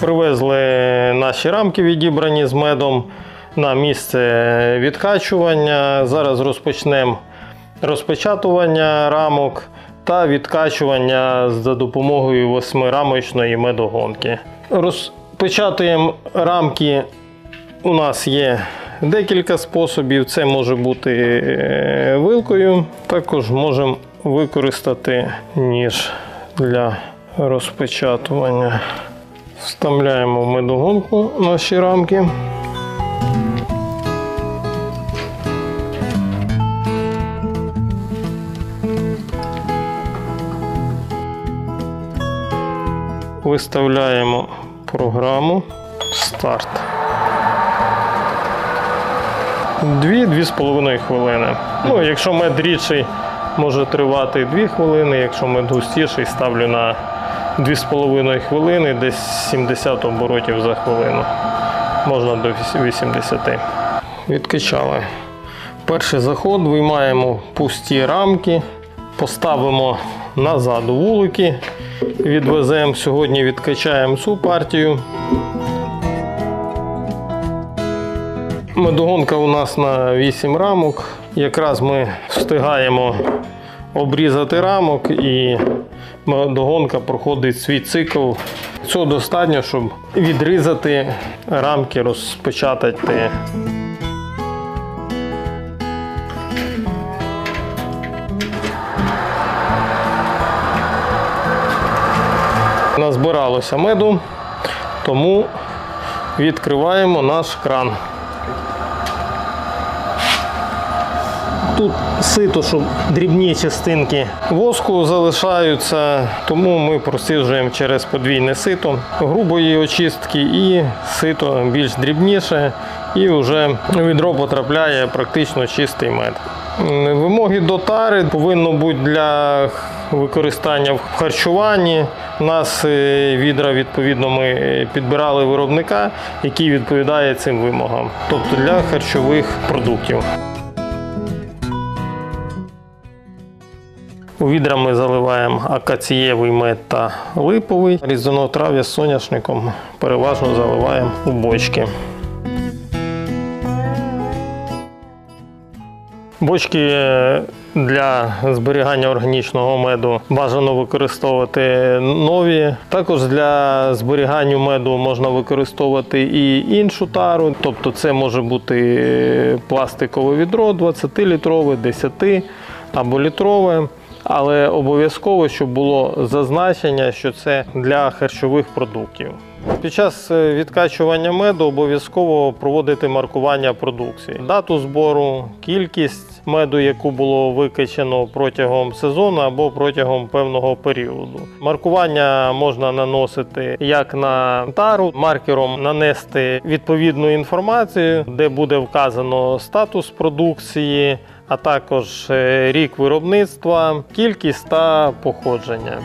Привезли наші рамки, відібрані з медом на місце відкачування. Зараз розпочнемо розпечатування рамок та відкачування за допомогою восьмирамочної медогонки. Розпечатуємо рамки. У нас є декілька способів. Це може бути е, вилкою. Також можемо використати ніж для розпечатування. Вставляємо в медогонку наші рамки. Виставляємо програму Старт. Дві-дві з половиною хвилини. Ну, якщо мед рідший, може тривати 2 хвилини, якщо мед густіший, ставлю на 2,5 хвилини, десь 70 оборотів за хвилину. Можна до 80. Відкачали. Перший заход виймаємо пусті рамки, поставимо назад вулики, відвеземо. Сьогодні відкачаємо цю партію. Медогонка у нас на 8 рамок. Якраз ми встигаємо обрізати рамок і медогонка проходить свій цикл. Цього достатньо, щоб відрізати рамки, розпечатати. Назбиралося меду, тому відкриваємо наш кран. Тут сито, щоб дрібні частинки воску залишаються, тому ми просіджуємо через подвійне сито грубої очистки і сито більш дрібніше, і вже відро потрапляє практично чистий мед. Вимоги до тари повинно бути для використання в харчуванні. У нас е, відра, відповідно, ми підбирали виробника, який відповідає цим вимогам, тобто для харчових продуктів. У відра ми заливаємо акацієвий мед та липовий. Різонотрав'я з соняшником переважно заливаємо у бочки. Бочки для зберігання органічного меду бажано використовувати нові. Також для зберігання меду можна використовувати і іншу тару. Тобто це може бути пластикове відро 20-літрове, 10 або літрове. Але обов'язково, щоб було зазначення, що це для харчових продуктів. Під час е, відкачування меду обов'язково проводити маркування продукції, дату збору, кількість меду, яку було викачано протягом сезону або протягом певного періоду. Маркування можна наносити як на тару, маркером нанести відповідну інформацію, де буде вказано статус продукції а також е, рік виробництва, кількість та походження.